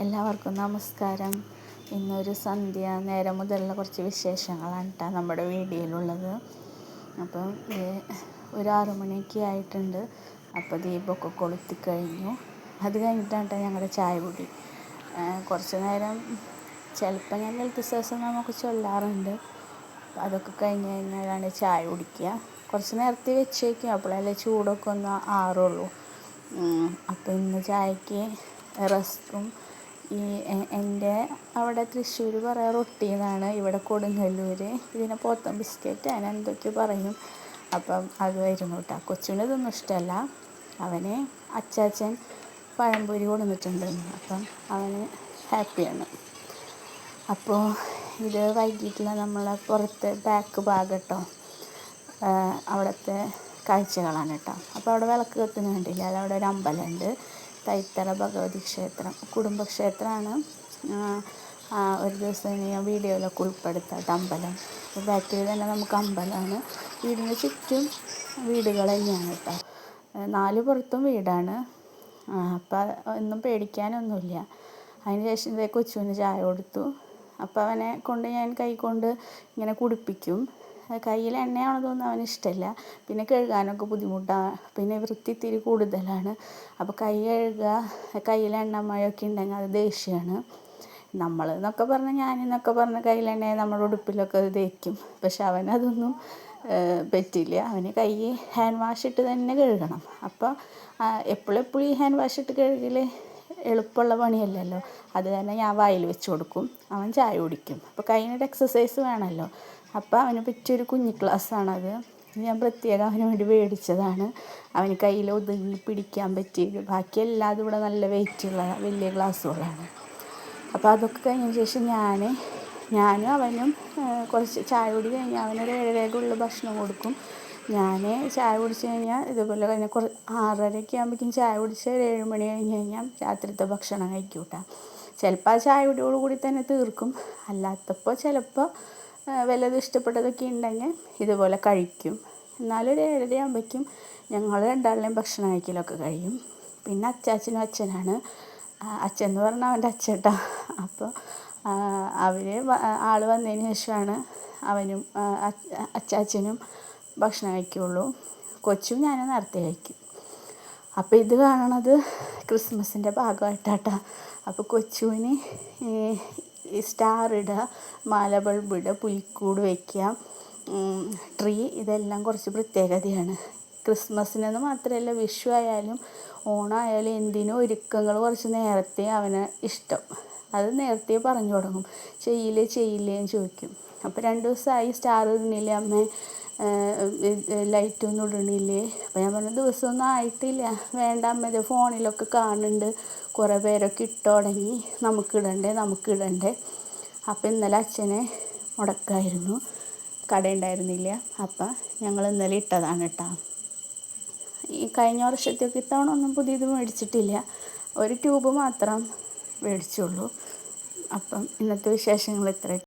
എല്ലാവർക്കും നമസ്കാരം. ഇന്നൊരു സന്ധ്യ നേരം മുതലുള്ള കുറച്ച് വിശേഷങ്ങളാണ് കേട്ടോ നമ്മുടെ വീഡിയോയിലുള്ളത്. അപ്പം ഒരു ആറു മണിയൊക്കെ ആയിട്ടുണ്ട്. അപ്പോൾ ദീപമൊക്കെ കൊളുത്തി കഴിഞ്ഞു. അത് കഴിഞ്ഞിട്ടാണ് ഞങ്ങളുടെ ചായ കുടി. കുറച്ച് നേരം ചിലപ്പോൾ ഞാൻ ദിവസം നമുക്ക് ചൊല്ലാറുണ്ട്. അതൊക്കെ കഴിഞ്ഞ് കഴിഞ്ഞാലാണ് ചായ കുടിക്കുക. കുറച്ച് നേരത്തെ വെച്ച് വയ്ക്കും അപ്പോഴല്ലേ ചൂടൊക്കെ ഒന്ന് ആറുള്ളൂ. അപ്പോൾ ഇന്ന് ചായക്ക് റസ്ക്കും ഈ എന്റെ അവിടെ തൃശ്ശൂർ പറയുക റൊട്ടി എന്നാണ് ഇവിടെ കൊടുങ്ങല്ലൂർ ഇതിനെ പോത്തൻ ബിസ്ക്കറ്റ് അങ്ങനെ എന്തൊക്കെയോ പറയും അപ്പം അതുമായിരുന്നു കേട്ടോ. കൊച്ചിന് ഇതൊന്നും ഇഷ്ടമല്ല. അവന് അച്ചാച്ചൻ പഴംപൊരി കൊടുത്തിട്ടുണ്ട് അപ്പം അവന് ഹാപ്പിയാണ്. അപ്പോൾ ഇത് വൈകിട്ടുള്ള നമ്മളെ പുറത്ത് ബാക്ക് ഭാഗം കേട്ടോ അവിടുത്തെ കാഴ്ചകളാണ് കേട്ടോ അപ്പോൾ അവിടെ വിളക്ക് കത്തുന്നുണ്ടില്ല അതവിടെ ഒരു അമ്പലമുണ്ട്. തൈത്തറ ഭഗവതി ക്ഷേത്രം കുടുംബക്ഷേത്രമാണ്. ഒരു ദിവസം ഞാൻ വീഡിയോയിലൊക്കെ ഉൾപ്പെടുത്താം. അമ്പലം. ബാക്കിൽ തന്നെ നമുക്ക് അമ്പലമാണ്. വീടിന് ചുറ്റും വീടുകൾ തന്നെയാണ് കേട്ടോ. നാല് പുറത്തും വീടാണ്. അപ്പം ഒന്നും പേടിക്കാനൊന്നുമില്ല. അതിന് ശേഷം ഇതേ കൊച്ചുവിന് ചായ കൊടുത്തു. അപ്പം അവനെ കൊണ്ട് ഞാൻ കൈ കൊണ്ട് ഇങ്ങനെ കുടിപ്പിക്കും. കയ്യിൽ എണ്ണയാണതൊന്നും അവന് ഇഷ്ടമില്ല. പിന്നെ കഴുകാനൊക്കെ ബുദ്ധിമുട്ടാണ്. പിന്നെ വൃത്തി ഇത്തിരി കൂടുതലാണ്. അപ്പോൾ കൈ കഴുകുക കയ്യിൽ എണ്ണമയമൊക്കെ ഉണ്ടെങ്കിൽ അത് ദേഷ്യമാണ്. നമ്മൾ എന്നൊക്കെ പറഞ്ഞാൽ ഞാനെന്നൊക്കെ എന്നൊക്കെ കയ്യിൽ എണ്ണയെ നമ്മുടെ ഉടുപ്പിലൊക്കെ തേക്കും. പക്ഷെ അവനതൊന്നും പറ്റില്ല. അവന് കൈ ഹാൻഡ് വാഷ് ഇട്ട് തന്നെ കഴുകണം. അപ്പോൾ എപ്പോഴും എപ്പോഴും ഈ ഹാൻഡ് വാഷ് ഇട്ട് കഴുകൽ എളുപ്പമുള്ള പണിയല്ലല്ലോ. അത് തന്നെ ഞാൻ വായിൽ വെച്ച് കൊടുക്കും. അവൻ ചായ കുടിക്കും. അപ്പോൾ കൈയിനൊരു എക്സസൈസ് വേണമല്ലോ. അപ്പോൾ അവന് പറ്റിയൊരു കുഞ്ഞു ക്ലാസ്സാണത്. ഞാൻ പ്രത്യേകം അവന് വേണ്ടി മേടിച്ചതാണ്. അവന് കയ്യിൽ ഒതുങ്ങി പിടിക്കാൻ പറ്റിയത് ബാക്കി എല്ലാതും ഇവിടെ നല്ല വെയിറ്റ് ഉള്ള വലിയ ഗ്ലാസ്സുകളാണ് അപ്പോൾ അതൊക്കെ കഴിഞ്ഞ ശേഷം ഞാൻ ഞാനും അവനും കുറച്ച് ചായ കുടി കഴിഞ്ഞ് അവനൊരു ഏഴരയ്ക്കുള്ള ഭക്ഷണം കൊടുക്കും. ഞാൻ ചായ കുടിച്ച് കഴിഞ്ഞാൽ ഇതുപോലെ കഴിഞ്ഞ കുറ ആറരയൊക്കെ ആകുമ്പോഴേക്കും ചായ കുടിച്ച് ഒരു ഏഴ് മണി കഴിഞ്ഞ് കഴിഞ്ഞാൽ രാത്രിത്തെ ഭക്ഷണം കഴിക്കൂട്ടാം. കേട്ടോ ചിലപ്പോൾ ആ ചായ കുടിയോടുകൂടി തന്നെ തീർക്കും. അല്ലാത്തപ്പോൾ ചിലപ്പോൾ വല്ലതും ഇഷ്ടപ്പെട്ടതൊക്കെ ഉണ്ടെങ്കിൽ ഇതുപോലെ കഴിക്കും. എന്നാലും ഒരു ഏഴരയാകുമ്പോഴേക്കും ഞങ്ങൾ രണ്ടാളുടെയും ഭക്ഷണം കഴിക്കലൊക്കെ കഴിയും. പിന്നെ അച്ചാച്ചനും അച്ഛനാണ്. അച്ഛൻ എന്ന് പറഞ്ഞാൽ അവന്റെ അച്ഛട്ടാ അപ്പോൾ അവർ ആൾ വന്നതിന് ശേഷമാണ് അവനും അച്ചാച്ചനും ഭക്ഷണം കഴിക്കുകയുള്ളൂ. കൊച്ചും ഞാനും നേരത്തെ കഴിക്കും. അപ്പോൾ ഇത് കാണണത് ക്രിസ്മസിന്റെ ഭാഗമായിട്ടാട്ടാ. അപ്പോൾ കൊച്ചുവിന് സ്റ്റാർ ഇടുക മാല ബൾബ് ഇടുക പുൽക്കൂട് വയ്ക്കുക ട്രീ ഇതെല്ലാം കുറച്ച് പ്രത്യേകതയാണ്. ക്രിസ്മസിനെന്ന് മാത്രമല്ല വിഷു ആയാലും ഓണമായാലും എന്തിനും ഒരുക്കങ്ങൾ കുറച്ച് നേരത്തെ അവന് ഇഷ്ടം. അത് നേരത്തെ പറഞ്ഞു തുടങ്ങും. ചെയ്യില്ലേ ചെയ്യില്ലേ എന്ന് ചോദിക്കും. അപ്പോൾ രണ്ട് ദിവസമായി സ്റ്റാർ ഇടണില്ലേ അമ്മ? ലൈറ്റൊന്നും ഇടണില്ലേ അപ്പോൾ ഞാൻ പറഞ്ഞു ദിവസമൊന്നും ആയിട്ടില്ല. വേണ്ട അമ്മ ഇത് ഫോണിലൊക്കെ കാണുന്നുണ്ട്. കുറേ പേരൊക്കെ ഇട്ട് തുടങ്ങി നമുക്കിടണ്ടേ നമുക്കിടണ്ടേ അപ്പം ഇന്നലെ അച്ഛനെ മുടക്കായിരുന്നു കടയുണ്ടായിരുന്നില്ല. അപ്പം ഞങ്ങൾ ഇന്നലെ ഇട്ടതാണ് കേട്ടോ. ഈ കഴിഞ്ഞ വർഷത്തേക്ക് ഇത്തവണ ഒന്നും പുതിയത് മേടിച്ചിട്ടില്ല. ഒരു ട്യൂബ് മാത്രം മേടിച്ചുള്ളൂ. അപ്പം ഇന്നത്തെ വിശേഷങ്ങൾ ഇത്ര